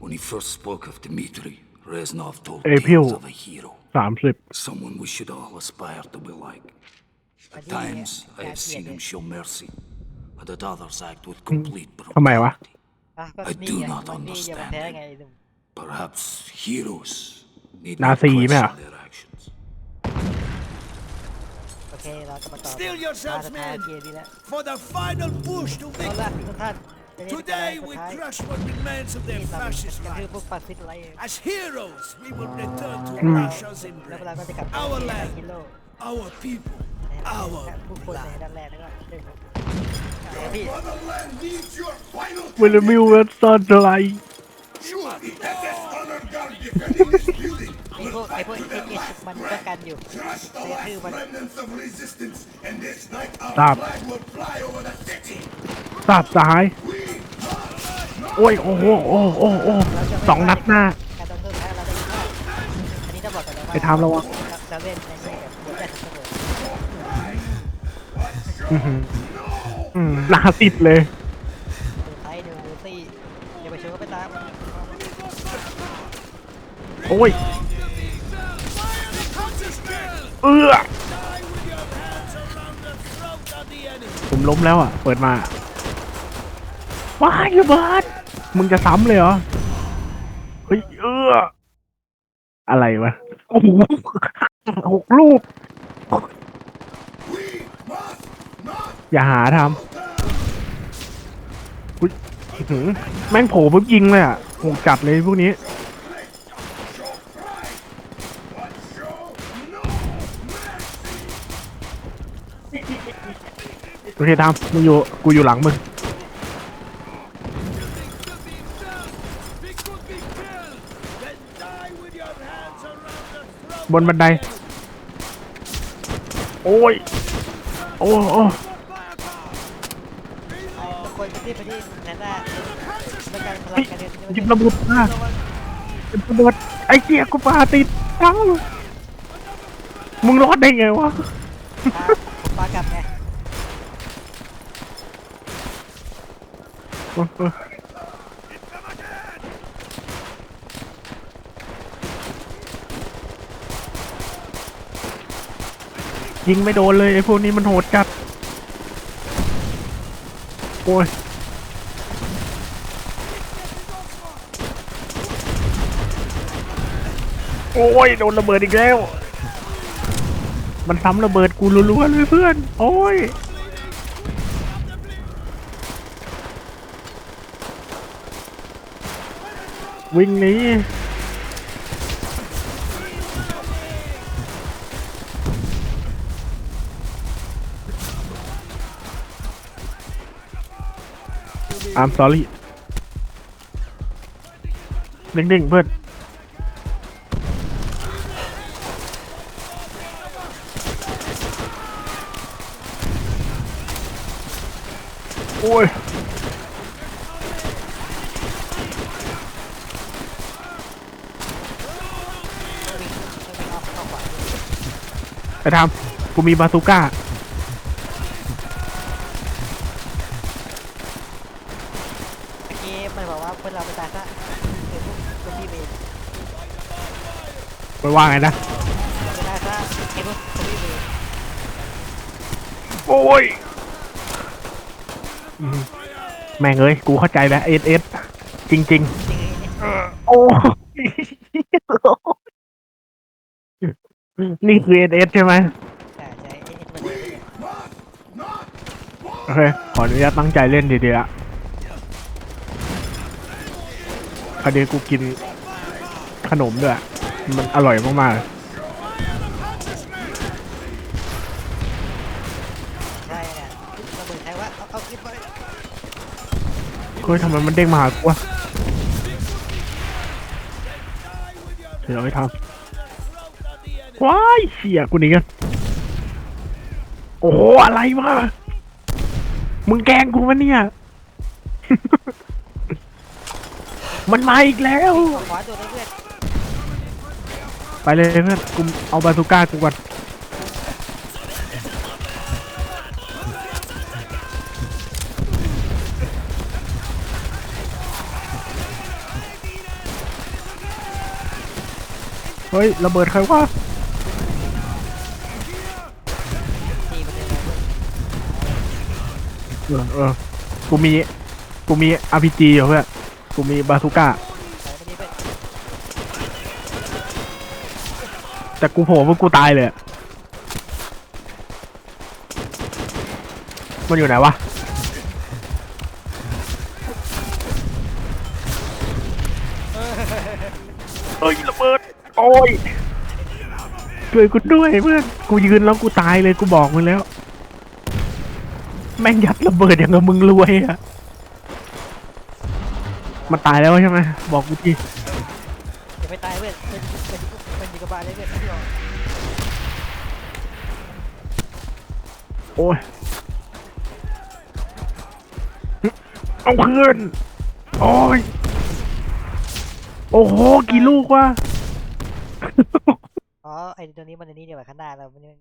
When he first spoke of Dmitri, Reznov told hey, tales of a hero. 30. Someone we should all aspire to be like. At times, I have seen him show mercy, and at others act with complete brutality. I do not understand him. Perhaps heroes need to question their actions. Steal yourselves, men, for the final push to victory! ละทุกท่านจะได้เป็นการ Today สุด we ท้าย crush what remains of ที่ their เรา fascist จะคือ life. พวกฟาสซิสต์ไรเอง As heroes, we will return to Russia's แล้วเว embrace. ลาก็จะกลับไป Our ที่ไอ land, กิโล our people, นะครับ our ผู้คนใน blood. ด้านแรกแล้วก็เรื่องของเอาพี่ Motherland needs your final เวลมิวเวสซอนไล You will be the dishonored guard defending this building. ไอพวกไอพวกเอ็กเอสมันป้องกันอยู่ Crush the แต่คือ last มัน remnants of resistance, and this night our Stop. โอ้ยโอ้โหโอ้โอ้โอ้สองนัดหน้าการต่อสู้ท้ายเราได้ยินว่าอันนี้ต้องบอกก่อนนะว่าไปทำแล้ววะเราเล่นในนี่แบบบทแรกเสมออืมหนาติดเลย ดูไทยดูดูซี่อย่าไปโชว์ก็ไปตามโอ้ย เอื้อ Die with your hands around the throat of the enemy. ผมล้มแล้วอะ เปิดมาว้ายระเบิด มึงจะซ้ำเลยเหรอ เฮ้ยเอออะไรวะ โอ้โหหกลูก อย่าหาทำอุ๊ยหือแม่งโผล่ปุ๊บยิงเลยอะหดจัดเลยพวกนี้โอเคทำมึงอยู่ กูอยู่หลังมึง บนบันได โอ้ย โอ้โอ้ทุกคนที่ไปที่แนนด้าแล้วการพลัเฮ้งยการเรียนหยิบระเบิดมาหยิบระเบิดไอ้เกียกูปาติดเอ้ามึงรอดได้ไงวะ ผมปากลับไง ยิงไม่โดนเลยไอ้พวกนี้มันโหดจัด โอ้ยโอ้ยโดนระเบิดอีกแล้ว มันซ้ำระเบิดกูรัวๆเลยเพื่อน โอ้ย วิ่งหนี อามสอรี่นิ่งๆเพื่อนโอ้ยไปทำกูมีบาซูก้า เมื่อกี้มันบอกว่าเพื่อนเราไปตายซะเดี๋ยวพวก คนที่เวรไปว่าไงนะไปตายซะไอ้พวกคนที่เวรโอ้ยอืมแม่งเอ้ย กูเข้าใจแล้วเอสเอสจริง จริงๆ โอ้ยนี่คือเอสเอสใช่ไหมใช่ใช่เอ็นมาเลยเนี่ยโอเค ขออนุญาตตั้งใจเล่นดีๆละ คดีกูกินขนมด้วย มันอร่อยมากๆเลยใช่เนี่ยระเบิดใครวะเอาเอาขึ้นไปเฮ้ยทำไมมันเด้งมาหากูวะเดี๋ยวไปทำว้ายเชี่ยกูหนีกัน โอ้โห อะไรวะ มึงแกงกูมะเนี่ย มันมาอีกแล้ว ขวาตัวเพื่อนไปเลยเพื่อนกูเอาบาซูก้ากูก่อนเฮ้ยระเบิดใครวะตีมันเลยนะเพื่อนเออเออกูมีกูมี RPG อยู่เพื่อน กูมีบาซูก้าใส่ไม่ดีเพื่อนแต่กูโผล่ว่ากูตายเลยอะมันอยู่ไหนวะ เอ้ยระเบิด โอ้ยช่วยกูด้วยเพื่อน กูยืนแล้วกูตายเลยกูบอกมึงแล้ว แม่งยัดระเบิดอย่างกับมึงรวยอะ มันตายแล้วใช่ไหมบอกกูทีอย่าไปตายเพื่อนเป็นเป็นเป็นอยู่กับบาลเลยเพื่อนพี่รองโอ้ยเอาเพื่อนโอ้ยโอ้โหกี่ลูกวะอ๋อไอ้ตัวนี้มันในนี้เดียวกับข้างหน้าเรามันยัง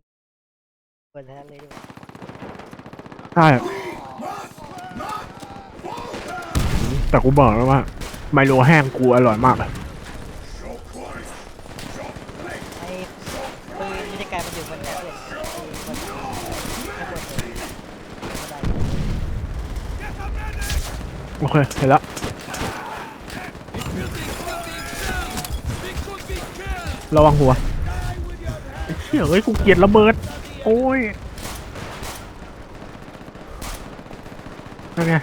เปิดทั้งนั้นเลยดีกว่าใช่ แต่กูบอกแล้วว่าไมโลแห้งกูอร่อยมากอะไอ้ปืนยุทธการมันอยู่บนนั้นเลยไอ้บนข้างบเลยไรโอเคเห็นแล้วระวังหัวเชี่ยเอ้ยกูเกลียดระเบิด โอ้ยนั่นไง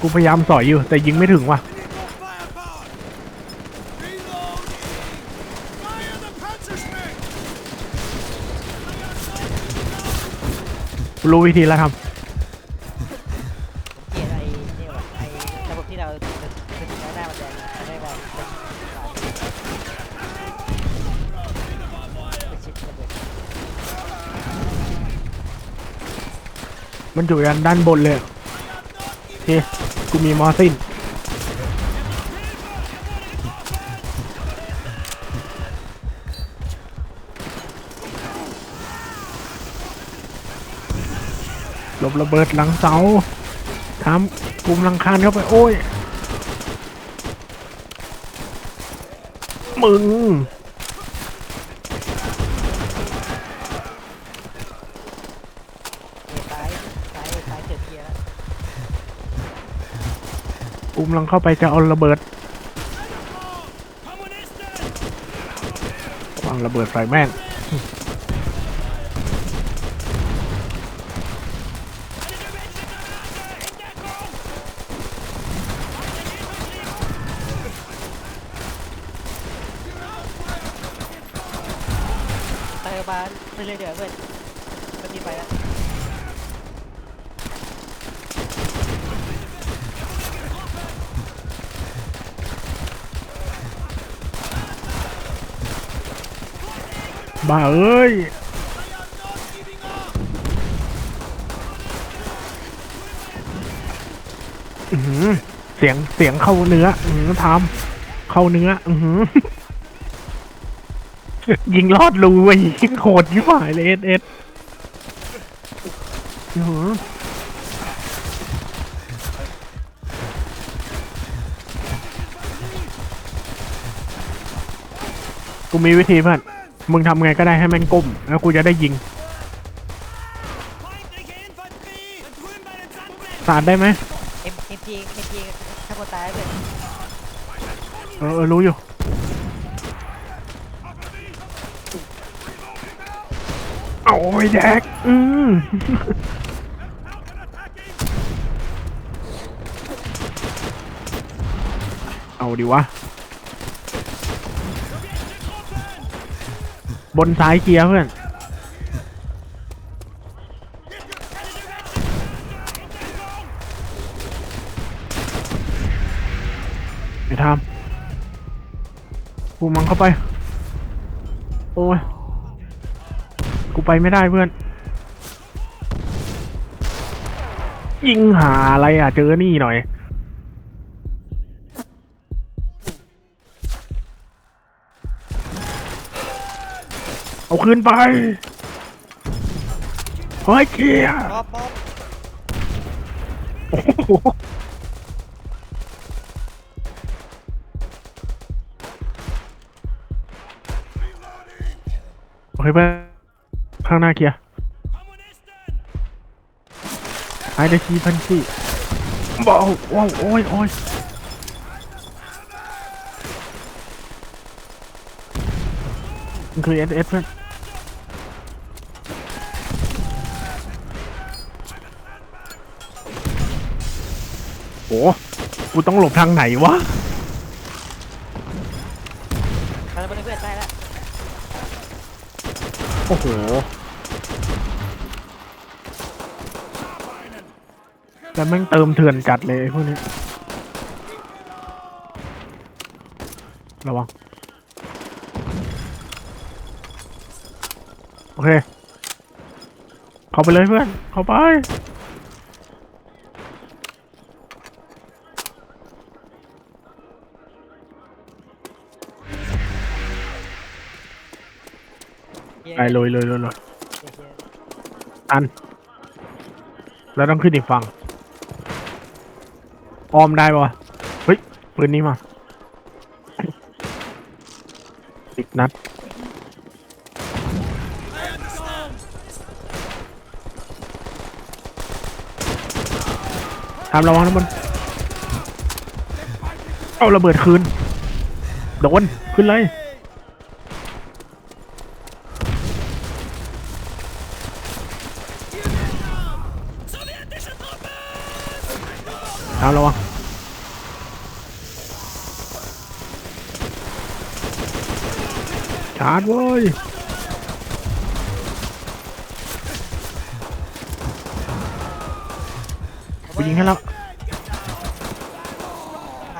กูพยายามสอยอยู่ แต่ยิงไม่ถึงว่ะรู้วิธีแล้วทผมเกียดไอ้นี่วะไอ้ระบบที่เราเป็นเป็นหน้ามันแดงมันได้แบบมันอยู่ด้านด้านบนเลยอะโอเค กูมีมอสินหลบระเบิดหลังเสาทำกลุ่มหลังคานเข้าไป โอ้ย มึง เอซ้ายซ้ายซ้ายเกิดเกียร์แล้ว ภูมหลังเข้าไปจะเอาระเบิดวางระเบิดใส่แม่ง เตอร์บานไม่เลยเดี๋ยวเพื่อนมันมีไปแล้ว บ้าเอ้ย อื้อหือเสียงเสียงเข้าเนื้อ อือทำเข้าเนื้อ อือหือยิงลอดรูไปยิงโหดยิ่งหายเลยเอสเอสอื้อหือกูมีวิธีเพื่อนมึงทำไงก็ได้ให้แม่งก้ม แล้วกูจะได้ยิง สาดได้ไหม มีเอ็มพีข้างบนตายเพื่อนเออเออรู้อยู่เอาไอ้แดกอืมเอาดิวะ บนซ้ายเกียร์เพื่อน กูมังเข้าไป โอ้ย กูไปไม่ได้เพื่อน ยิงหาอะไรอะ เจอนี่หน่อย เอาคืนไปเฮ้ยเกียร์ป๊อปป๊อปโอ้โห เคเพื่อนข้างหน้าเคลียร์หายได้ทีพันสี่ว้าวว้าวโอ้ยโอ้ยมันคือเอสเอสเพื่อนโอ้กูต้องหลบทางไหนวะ ไปแล้วไปเลยเพื่อนได้แล้ว โอ้โหแต่แม่งเติมเถื่อนจัดเลยพวกนี้ ระวัง โอเค เข้าไปเลยเพื่อน เข้าไป ลยเลยเลยเลยอัน แล้วต้องขึ้นอีกฝั่งออมได้ปะเฮ้ยปืนนี้มาติดนัดทำระวังนะมันเอาระเบิดคืน โดน ขึ้นเลย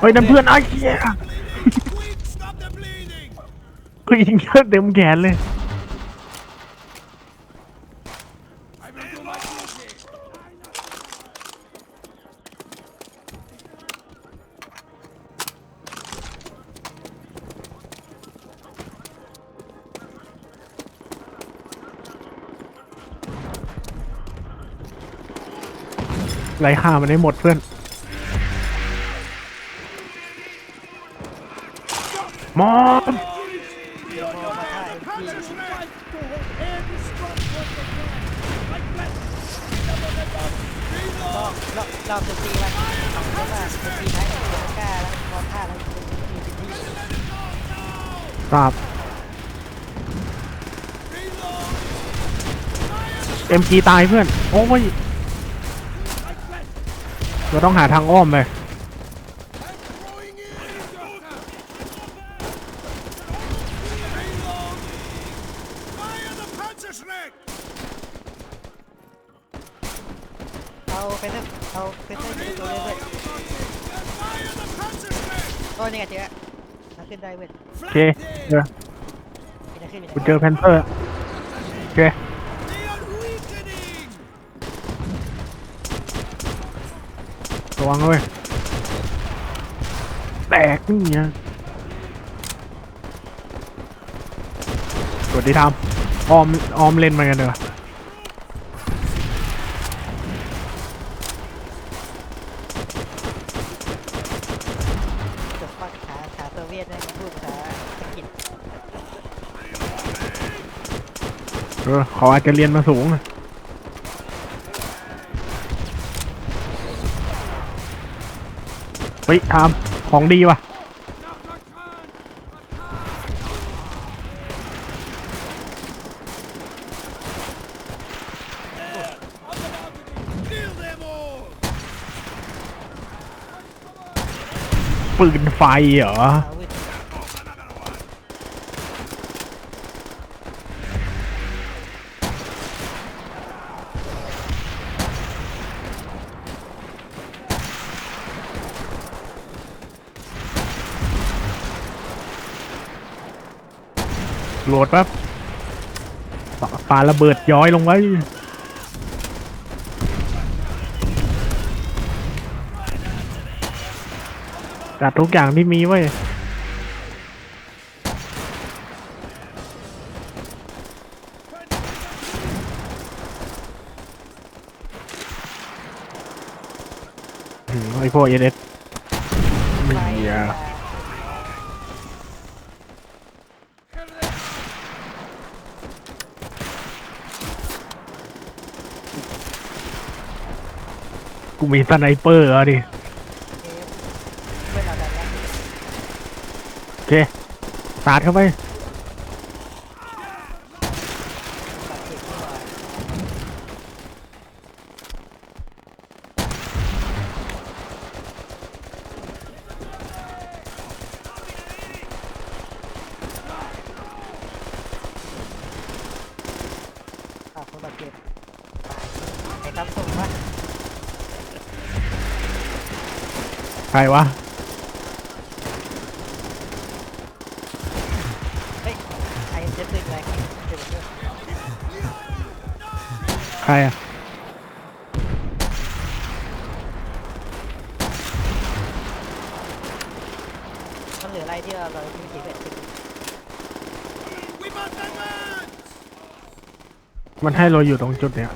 เฮ้ยนั่นเพื่อนไอ้เหี้ยกูยิงเยอะเต็มแขนเลย I will do my duty. ไล่ฆ่ามันให้หมดเพื่อน Double the gun. รอบรอบรอบจะตีมันเพราะว่าจะตีทั้งตัวกล้าแล้วมอท่าแล้วจะตีเป็นที่ทราบ MG ตายเพื่อน โอ้ยเราต้องหาทางอ้อมไป Throwing the Panzer strike! เอาเฟเซอร์เอาเฟเซอร์อยู่ตัวเลยเว้ย Fire the Panzer strike! โอ้นี่ไงเจ๊เอาขึ้นได้เว้ยโอเคเจอมีอะไรขึ้นมีกูเจอแพนเซอร์โอเค They are weakening! ระวังเลยแตกนี่นะสวัสดีทาม ออมออมเล่นมากันเถอะจบฟักขาขาโซเวียตนะพูดภาษาอังกฤษเออเขาอาจจะเรียนมาสูงอะเฮ้ยทามของดีว่ะ Kill them all! ปืนไฟเหรอ โหลดแป๊บปาปาระเบิดย้อยลงไว้ จัดทุกอย่างที่มีไว้ไอพวกเอเนสมีอะกูมีสไนเปอร์อะดิ เคสาดเข้าไปบาดเจ็บดีกว่าอ้าวคนบาดเจ็บตายไอ้ครับส่งมาใครวะ เหลืออะไรที่เราเราไม่คิดเลย We must advance! มันให้เราอยู่ตรงจุดเนี้ย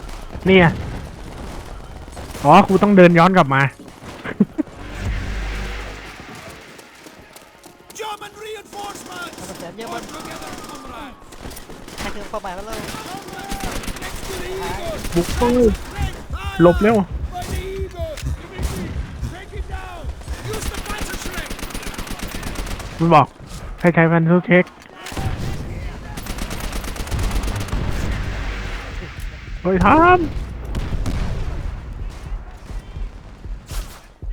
นี่ไงอ๋อกูต้องเดินย้อนกลับมา German reinforcements! มันเสียเยอะมาก Together, comrades! ใครคือเป้าหมายมันเลย Next to the eagle! บุกตู้ Strength หลบเร็ว มันบอกให้ใช้แฟนทูเช็คเฮ้ยทาม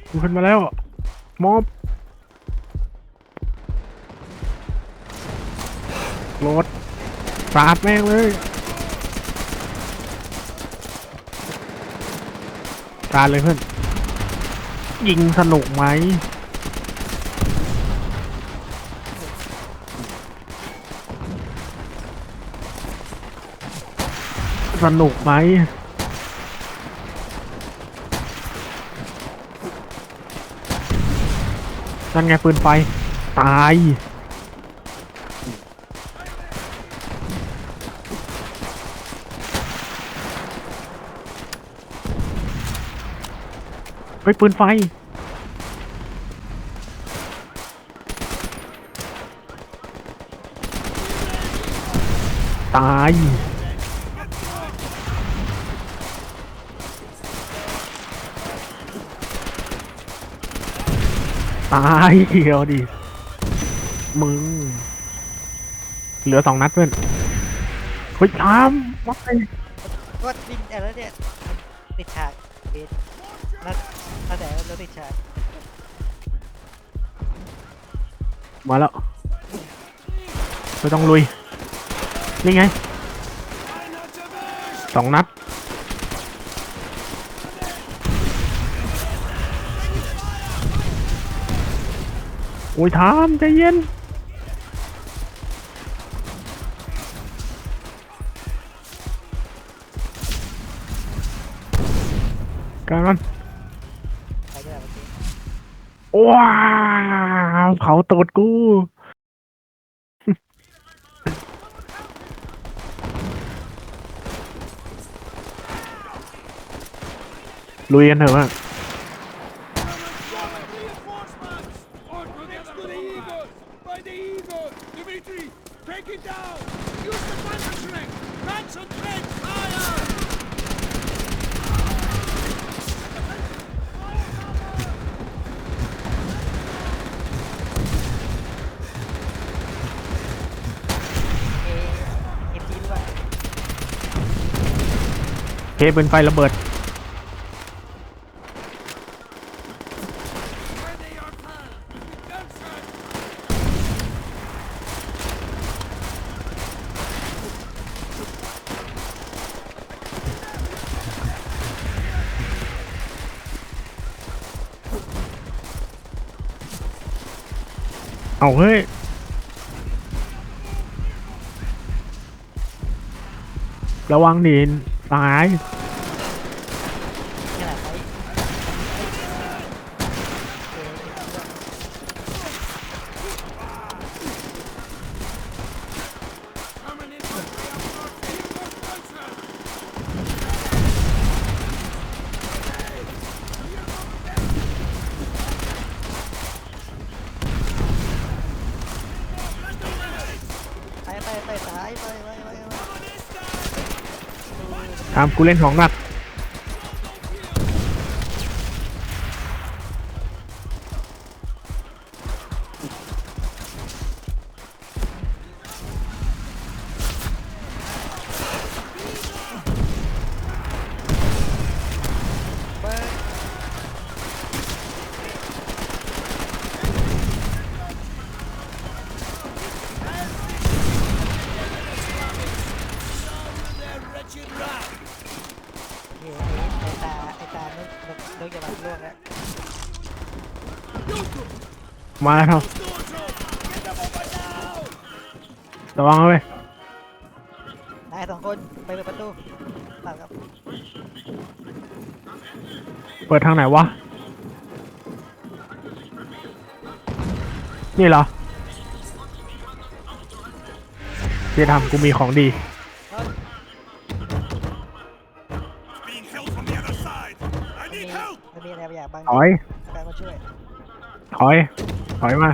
กูขึ้นมาแล้วมอบรถสาดแม่งเลยสาดเลยเพื่อน ยิงสนุกไหม สนุกไหมนั่นไงปืนไฟ ตาย เฮ้ย ปืนไฟ ตาย ตายเดียวดิ มึง เหลือสองนัดเพื่อนเฮ้ยทามว่าไงก็วิ่งอะไรเนี่ยติดฉากเบสนัดนัดแต่รถติดฉากมาแล้วไม่ต้องลุย นี่ไงสองนัด โอ้ยทามใจเย็นกันมันไปด้วยเมื่อกี้ว้าวเผาตูดกูลุยกันเถอะ ว่า German reinforcements! Next to the eagle! By the eagle! Dimitri, take it down! Use the panzer strength! Concentrate fire! เอเอฟจีด้วยเคเป็นไฟระเบิด เฮ้ยระวังดินตาย ขนาดไหนเออ German infantry up north! Eagle Johnson! ไปไปไปสายไปไปไปไป ตามกูเล่นของหนัก มาแล้ว Doors open! Get them open now! ระวังเอาไว้ยนายสองคนไปเปิดประตูตามครับเปิดทางไหนวะ นี่เหรอเจะทำกูมีของดี อยถอยการมาช่วยถอย ถอยมา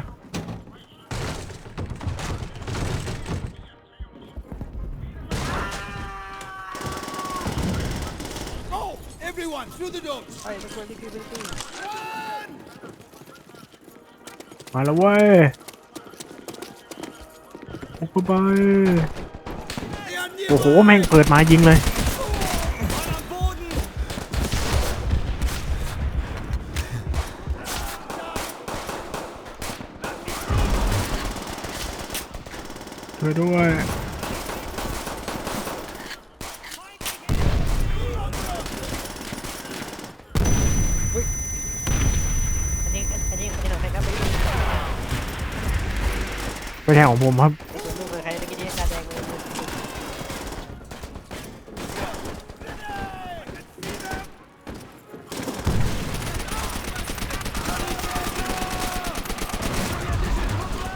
Go! Everyone, through the doors! เฮ้ยทุกคนรีบรีบรีบรีบ Run! มาแล้วเว้ยโอ้โหไป The โอ้โห แม่งเปิดมายิงเลย ช่วยด้วย อันนี้อันนี้อันนี้ของใครครับไม่ใช่ของผมครับ ไอ้ตัวลูกเป็นใครเมื่อกี้นี้การแดงเลย เฮ้ยระเบิด We must be nearing the roof. Look how far we've come. We Oh, should there's a throw bit of these a- animals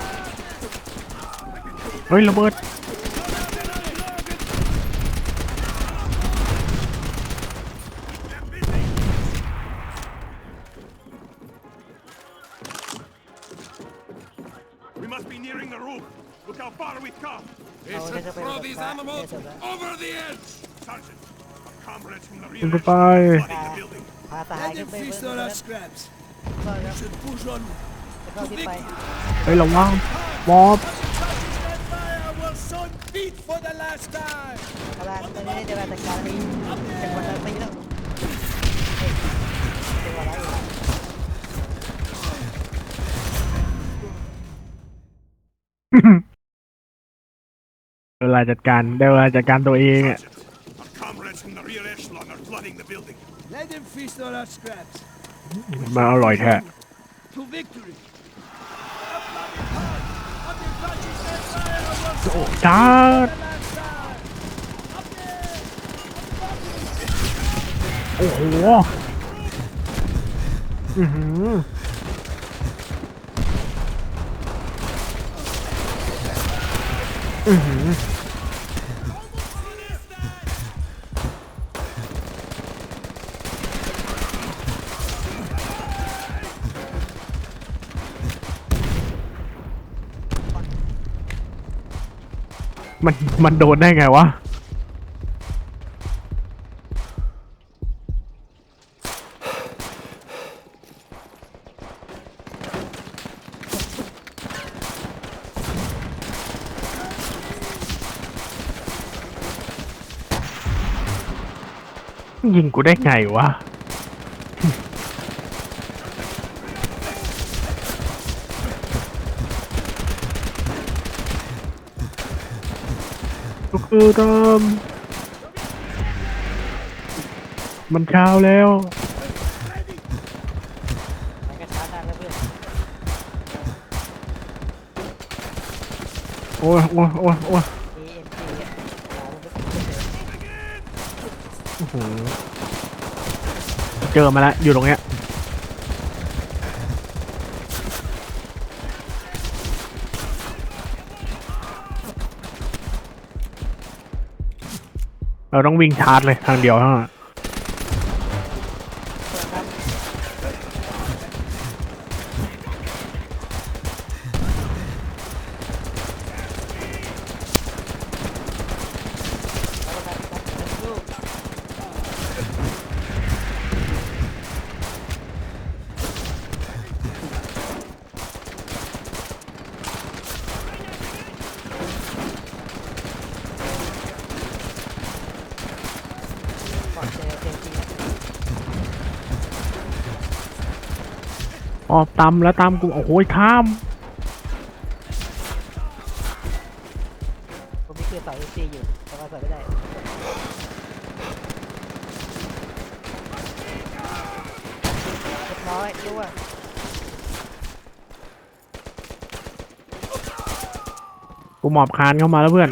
there's a- over the edge! Sergeant, our comrades from the คุณ rear ไป edge ไป flooding the building. พาสหาย Let ขึ้น them ไปบน feast บน on นั้น our scraps. ก็ครับ Should push on. แล้วก็ที่ไปเฮ้ยระวังมอบ That fire will soon beat for the last time! กำลังตอนนี้จะมาจัดการนี้เป็นวันละตีแล้วเป็นวันละอีกเวลาจัดการได้เวลาจัดการตัวเองอะ our comrades from the rear echelon are flooding the building. Let them feast on our scraps. มันอร่อยแท้ To victory! จ้า the ด โอ้โห อือหืออือหือมันมันโดนได้ไงวะ ยิงกูได้ไงวะ ก็คือตามมันเช้าแล้ว มันก็ช้าแล้วเพื่อนโอ้ยโอ้ยโอ้ยโอ้ย AMG อะหามันไม่เป็นเลย โอ้โห เจอมาแล้ว อยู่ตรงเนี้ยเราต้องวิ่งชาร์จเลยทางเดียวเท่านั้น ออกตำแล้วตามกูโอ้โหข้ามผมมีเกียร์สายเอซีอยู่แต่ว่าใส่ไม่ได้เรียบร้อยรู้ว่กูหมอบคานเข้ามาแล้วเพื่อน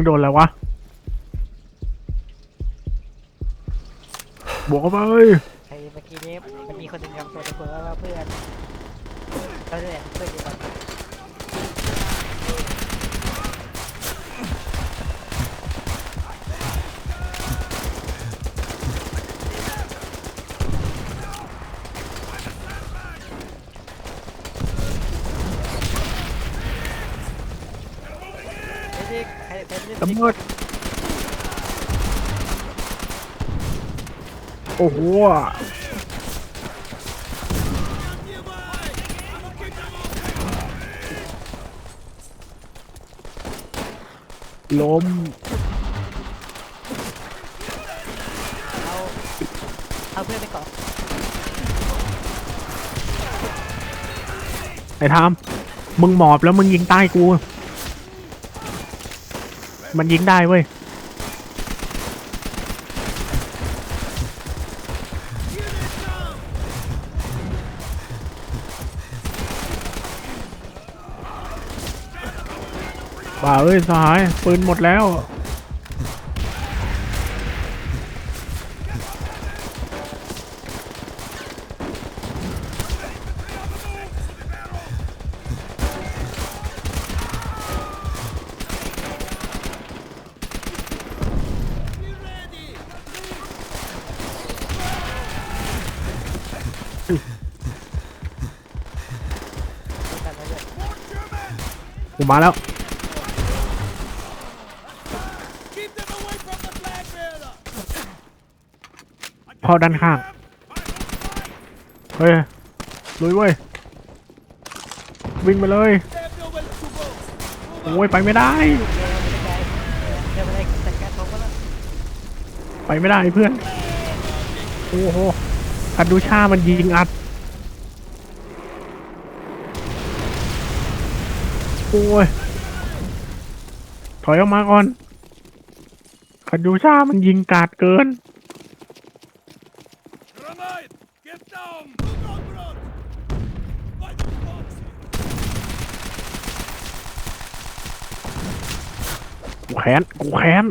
มึงโดนแล้ววะบวกเข้าไปไอ้เมื่อกี้นี้มันมีคนหนึ่งทำตัวตะเบิว่าเพื่อนเขาเนี่ยเพื่อนอยู่บ้าน ไม่ได้ใครใครไม่ได้ตำรวจโอ้โห ล้ม เอาเอาเพื่อนไปก่อนไอ้ทาม มึงหมอบแล้วมึงยิงใต้กู มันยิงได้เว้ย บ่าเอ้ยสหาย ปืนหมดแล้ว มาแล้วเข้ดันข้าง เฮ้ย ลุยเว้ย วิ่งไปเลย โอ้ย ไปไม่ได้ ไปไม่ได้เพื่อน โอ้โหอัดดูชามันยิงอัด โอ้ย ถอยออกมาก่อนคันดูชามันยิงกาดเกิน Grenade! Get down! Look out, Brot! By the box! กูแค้น กูแค้น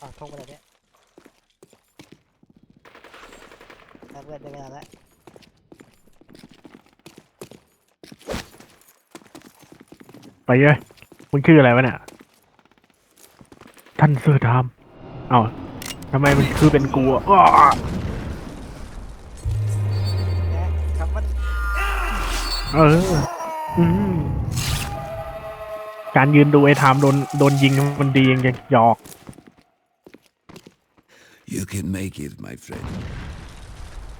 อ๋อทงไปเลยเนี่ยเอาเพื่อนได้เวลาแล้ว ไปเลยมึงชื่ออะไรวะเนี่ย ท่านเสือดำเอ้าทำไมมันคือเป็นกูอะอ้อนะคำว่าเอออืมการยืนดูไอ้ไทามโดนโดนยิงมันดียังจะหยอก You can make it, my friend.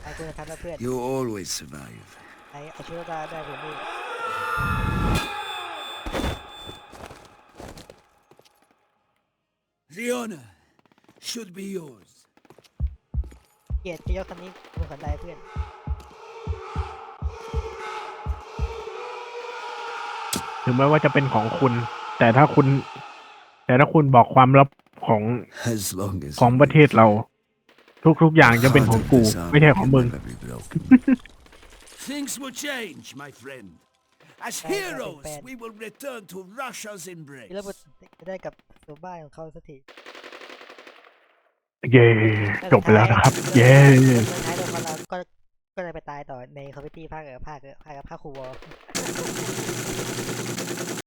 ไอ้เพื่อนทำแล้วเพื่อน You always survive. ไอ้เอาช่วยได้ได้ผมนี่ The honor should be yours. เกียรติที่ยกคำนี้คุณขันได้เพื่อน ถึงแม้ว่าจะเป็นของคุณ แต่ถ้าคุณ แต่ถ้าคุณบอกความลับของ As long as ของประเทศเรา ทุก ๆ อย่างจะเป็นของกู ไม่ใช่ของมึง Things will change, my friend. As Bad, bad, heroes, bad. we will return to Russia's ที่ embrace. เราจะได้กลับ สู่บ้านของเขาสักทีเย่จบไปแล้วนะครับ เย่สุดท้ายเราเราก็ก็เลยไปตายต่อในคอมพิวตี้ภาคเออภาคเออภาคภาคคูวอล